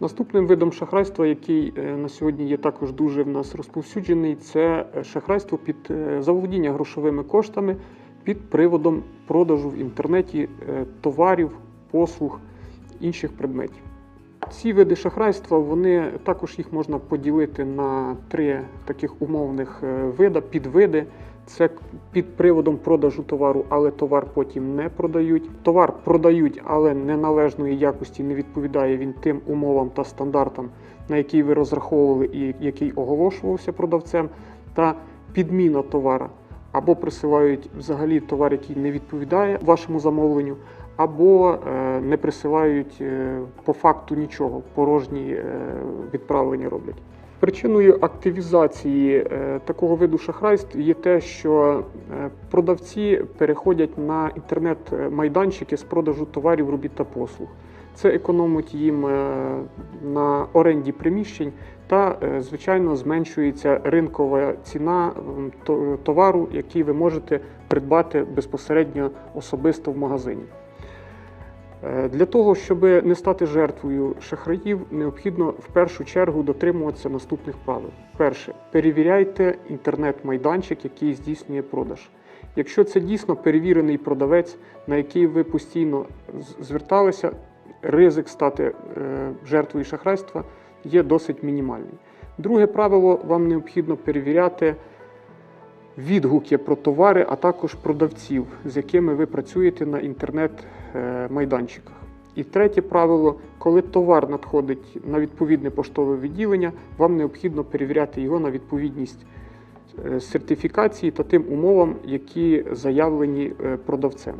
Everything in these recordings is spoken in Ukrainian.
Наступним видом шахрайства, який е, на сьогодні є також дуже в нас розповсюджений, це е, шахрайство під е, заволодіння грошовими коштами під приводом продажу в інтернеті товарів, послуг, інших предметів. Ці види шахрайства, вони також їх можна поділити на три таких умовних вида, підвиди. Це під приводом продажу товару, але товар потім не продають. Товар продають, але неналежної якості не відповідає він тим умовам та стандартам, на які ви розраховували і який оголошувався продавцем, та підміна товара. Або присилають взагалі товар, який не відповідає вашому замовленню, або е, не присилають е, по факту нічого, порожні е, відправлення роблять. Причиною активізації е, такого виду шахрайств є те, що е, продавці переходять на інтернет-майданчики з продажу товарів, робіт та послуг. Це економить їм е, на оренді приміщень та, звичайно, зменшується ринкова ціна товару, який ви можете придбати безпосередньо особисто в магазині. Е, Для того, щоб не стати жертвою шахраїв, необхідно в першу чергу дотримуватися наступних правил. Перше, перевіряйте інтернет-майданчик, який здійснює продаж. Якщо це дійсно перевірений продавець, на який ви постійно зверталися, ризик стати е, жертвою шахрайства є досить мінімальний. Друге правило, вам необхідно перевіряти відгуки про товари, а також продавців, з якими ви працюєте на інтернет-майданчиках. І третє правило, коли товар надходить на відповідне поштове відділення, вам необхідно перевіряти його на відповідність е, сертифікації та тим умовам, які заявлені е, продавцем.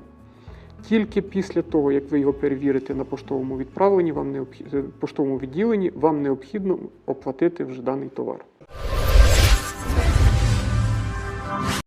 Тільки після того, як ви його перевірите на поштовому відправленні, вам необхідно поштовому відділенні, вам необхідно оплатити вже даний товар.